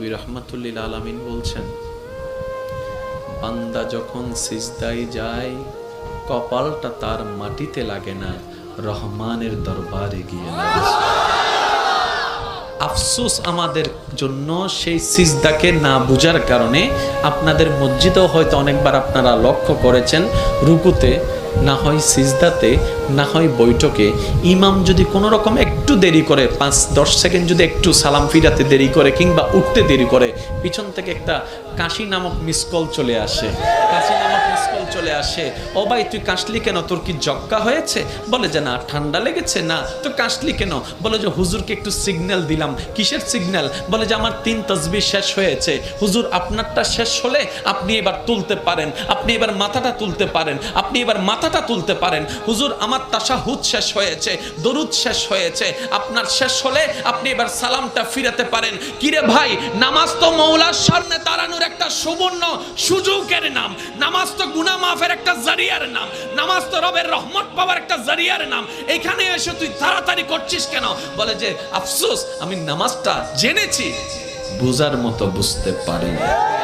নবী রহমাতুল্লিল আলামিন বলছেন, বান্দা যখন সিজদাই যায়, কপালটা তার মাটিতে লাগে না, রহমানের দরবারে গিয়ে আফসোস আমাদের জন্য সেই সিজদাকে না বুঝার কারণে আপনাদের মসজিদেও হয়তো অনেকবার আপনারা লক্ষ্য করেছেন, রুকুতে না হয় সিজদাতে, না হয় বৈঠকে। ইমাম যদি কোনো রকম একটু দেরি করে, পাঁচ, দশ সেকেন্ড যদি একটু সালাম ফিরাতে দেরি করে কিংবা উঠতে দেরি করে, পিছন থেকে একটা কাশি নামক মিস কল চলে আসে। কাশি নামক মিসকল চলে আসে। ও ভাই, তুই কাশলি কেন? তোর কি জক্কা হয়েছে? বলে যে, না, ঠান্ডা লেগেছে, না। তো কাশলি কেন? বলে যে, হুজুরকে একটু সিগন্যাল দিলাম। কিসের সিগন্যাল বলে যে, আমার তিন তসবি শেষ হয়েছে। হুজুর, আপনারটা শেষ হলে আপনি এবার তুলতে পারেন। আপনি এবার মাথাটা তুলতে পারেন। আপনি এবার মাথাটা তুলতে পারেন। হুজুর, আমার তাশাহুদ শেষ হয়েছে। দরুদ শেষ হয়েছে। আপনার শেষ হলে আপনি এবার সালামটা ফিরাতে পারেন। কিরে ভাই, নামাজ তো মৌলার সামনে দাঁড়ানোর একটা সুবর্ণ সুযোগের নাম। নামাজ তো মাফের একটা জারিয়ার নাম। নামাজ তো রবের রহমত পাওয়ার একটা জারিয়ার নাম। এখানে এসে তুই তাড়াতাড়ি করছিস কেন? বলে যে, আফসোস, আমি নামাজটা জেনেছি, বোঝার মতো বুঝতে পারিনি।